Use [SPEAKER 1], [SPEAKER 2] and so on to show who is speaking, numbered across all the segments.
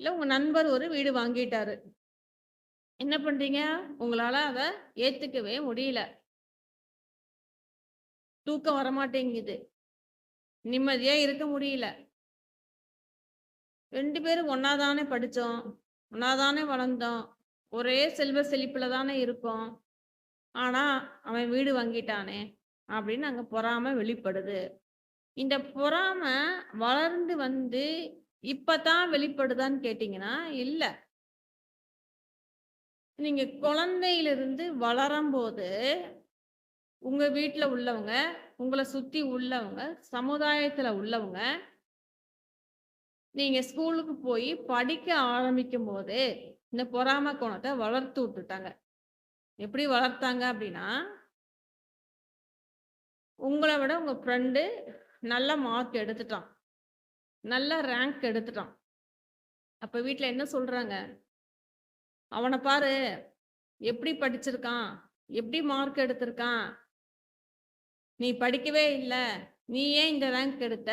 [SPEAKER 1] இல்ல உங்க நண்பர் ஒரு வீடு வாங்கிட்டாரு. என்ன பண்றீங்க? உங்களால அத ஏத்துக்கவே முடியல. தூக்கம் வரமாட்டேங்குது. நிம்மதியா இருக்க முடியல. ரெண்டு பேரும் ஒண்ணா தானே படிச்சோம். ஒண்ணா தானே வளர்ந்தோம். ஒரே செல்வ செழிப்புல தானே இருக்கோம். ஆனா, அவன் வீடு வாங்கிட்டானே! அப்படின்னு அங்க பொறாம வெளிப்படுது. இந்த பொறாம வளர்ந்து வந்து இப்பதான் வெளிப்படுதான்னு கேட்டீங்கன்னா, இல்ல. நீங்க குழந்தையிலிருந்து வளரும்போது, உங்க வீட்டுல உள்ளவங்க, உங்களை சுத்தி உள்ளவங்க, சமுதாயத்துல உள்ளவங்க நீங்க ஸ்கூலுக்கு போய் படிக்க ஆரம்பிக்கும்போதே, இந்த பொறாம கோணத்தை வளர்த்து விட்டுட்டாங்க. எப்படி வளர்த்தாங்க அப்படின்னா உங்களை விட உங்க ஃப்ரெண்டு நல்ல மார்க் எடுத்துட்டான். நல்ல ரேங்க் எடுத்துட்டான். அப்போ வீட்டில் என்ன சொல்கிறாங்க அவனை பாரு! எப்படி படிச்சிருக்கான்? எப்படி மார்க் எடுத்திருக்கான்? நீ படிக்கவே இல்லை நீ ஏன் இந்த ரேங்க் எடுத்த?"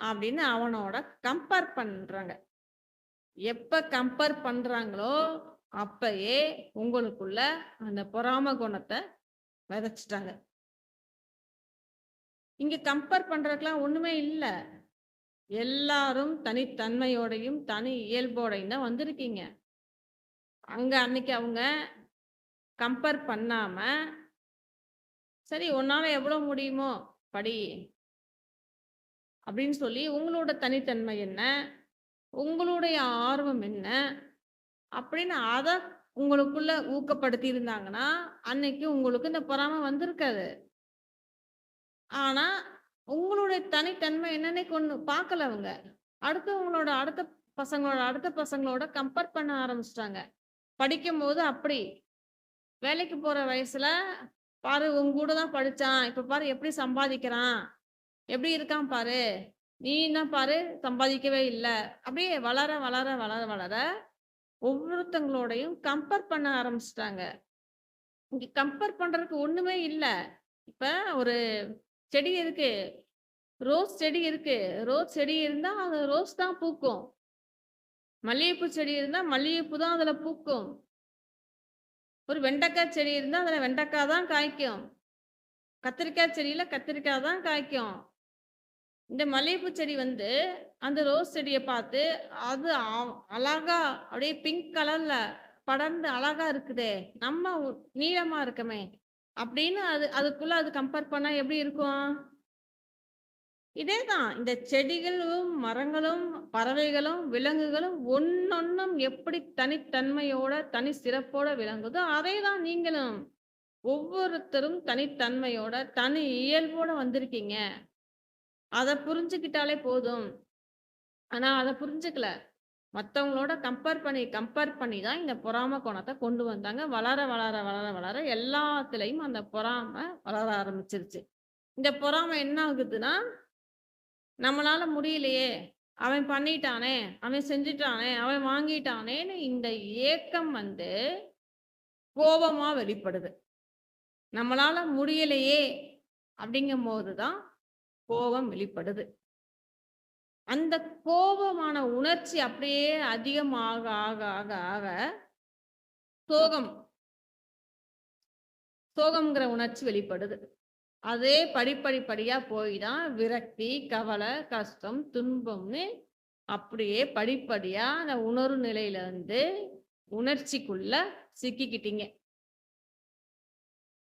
[SPEAKER 1] அப்படின்னு அவனோட கம்பேர் பண்ணுறாங்க எப்போ கம்பேர் பண்ணுறாங்களோ அப்பயே உங்களுக்குள்ள அந்த பொறாம குணத்தை விதைச்சிட்டாங்க இங்கே கம்பேர் பண்ணுறதுக்கெலாம் ஒன்றுமே இல்லை எல்லாரும் தனித்தன்மையோடையும், தனி இயல்போடையும் தான் வந்திருக்கீங்க. அங்க அன்னைக்கு அவங்க கம்பேர் பண்ணாம, "சரி உன்னால எவ்வளோ முடியுமோ படி." அப்படின்னு சொல்லி உங்களோட தனித்தன்மை என்ன? உங்களுடைய ஆர்வம் என்ன? அப்படின்னு அதை உங்களுக்குள்ள ஊக்கப்படுத்தி இருந்தாங்கன்னா, அன்னைக்கு உங்களுக்கு இந்த பொறாம வந்திருக்காது. ஆனா, உங்களுடைய தனித்தன்மை என்னன்னே கொண்டு பார்க்கல அவங்க. அடுத்தவங்களோட அடுத்த பசங்களோட அடுத்த பசங்களோட கம்பேர் பண்ண ஆரம்பிச்சுட்டாங்க. படிக்கும்போது அப்படி. வேலைக்கு போற வயசுல, "பாரு உங்க கூட தான் படிச்சான். இப்ப பாரு எப்படி சம்பாதிக்கிறான். எப்படி இருக்கான் பாரு. நீ என்ன பாரு சம்பாதிக்கவே இல்லை அப்படியே வளர, வளர, வளர, வளர ஒவ்வொருத்தங்களோடையும் கம்பேர் பண்ண ஆரம்பிச்சிட்டாங்க இங்க கம்பேர் பண்றதுக்கு ஒண்ணுமே இல்லை இப்ப ஒரு செடி இருக்கு. ரோஸ் செடி இருக்கு. ரோஸ் செடி இருந்தா அது ரோஸ் தான் பூக்கும். மல்லிகைப்பூ செடி இருந்தா மல்லிகைப்பூ தான் அதுல பூக்கும். ஒரு வெண்டைக்காய் செடி இருந்தா அதுல வெண்டைக்காய் தான் காய்க்கும். கத்திரிக்காய் செடியில கத்திரிக்காய் தான் காய்க்கும். இந்த மல்லிகைப்பூ செடி வந்து அந்த ரோஸ் செடியை பார்த்து, அது அழகா அப்படியே பிங்க் கலர்ல படர்ந்து அழகா இருக்குதே! நம்ம நீளமா இருக்கமே! அப்படின்னு அது அதுக்குள்ள அது கம்பேர் பண்ணா எப்படி இருக்கும்? இதே தான். இந்த செடிகளும், மரங்களும், பறவைகளும், விலங்குகளும் ஒன்னொன்னும் எப்படி தனித்தன்மையோட, தனி சிறப்போட விளங்குதோ, அதே தான் நீங்களும். ஒவ்வொருத்தரும் தனித்தன்மையோட, தனி இயல்போட வந்திருக்கீங்க. அதை புரிஞ்சுக்கிட்டாலே போதும். ஆனா அதை புரிஞ்சுக்கல. மற்றவங்களோட கம்பேர் பண்ணி, கம்பேர் பண்ணி தான் இந்த பொறாம கோணத்தை கொண்டு வந்தாங்க. வளர, வளர, வளர, வளர எல்லாத்துலேயும் அந்த பொறாம வளர ஆரம்பிச்சிருச்சு. இந்த பொறாம என்ன ஆகுதுன்னா, நம்மளால முடியலையே! அவன் பண்ணிட்டானே! அவன் செஞ்சுட்டானே! அவன் வாங்கிட்டானேன்னு இந்த ஏக்கம் வந்து கோபமா வெளிப்படுது. நம்மளால முடியலையே! அப்படிங்கும்போது தான் கோபம் வெளிப்படுது. அந்த கோபமான உணர்ச்சி அப்படியே அதிகமாக ஆக, ஆக, ஆக சோகம். சோகம்ங்கிற உணர்ச்சி வெளிப்படுது. அதே படிப்படி படியா போய் தான் விரக்தி, கவலை, கஷ்டம், துன்பம்னு அப்படியே படிப்படியா அந்த உணர்வு நிலையில இருந்து உணர்ச்சிக்குள்ள சிக்கிக்கிட்டீங்க.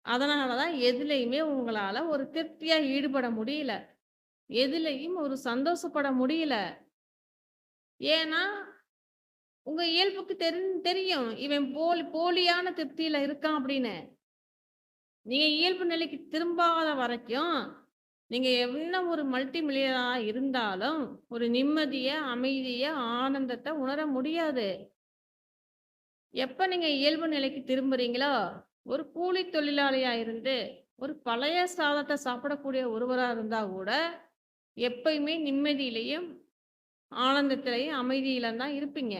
[SPEAKER 1] அதனாலதான் தான் உங்களால ஒரு திருப்தியா ஈடுபட முடியல. எதுலையும் ஒரு சந்தோஷப்பட முடியல. ஏன்னா, உங்க இயல்புக்கு தெரி தெரியும். இவன் போலி போலியான திருப்தியில இருக்கான் அப்படின்னு. நீங்க இயல்பு நிலைக்கு திரும்பாத வரைக்கும், நீங்க என்ன ஒரு மல்டி மில்லியனரா இருந்தாலும், ஒரு நிம்மதிய, அமைதிய, ஆனந்தத்தை உணர முடியாது. எப்ப நீங்க இயல்பு நிலைக்கு திரும்புறீங்களோ, ஒரு கூலி தொழிலாளியா இருந்து, ஒரு பழைய சாதத்தை சாப்பிடக்கூடிய ஒருவரா இருந்தா கூட, எப்பயுமே நிம்மதியிலயும், ஆனந்தத்திலையும் அமைதியில தான் இருப்பீங்க.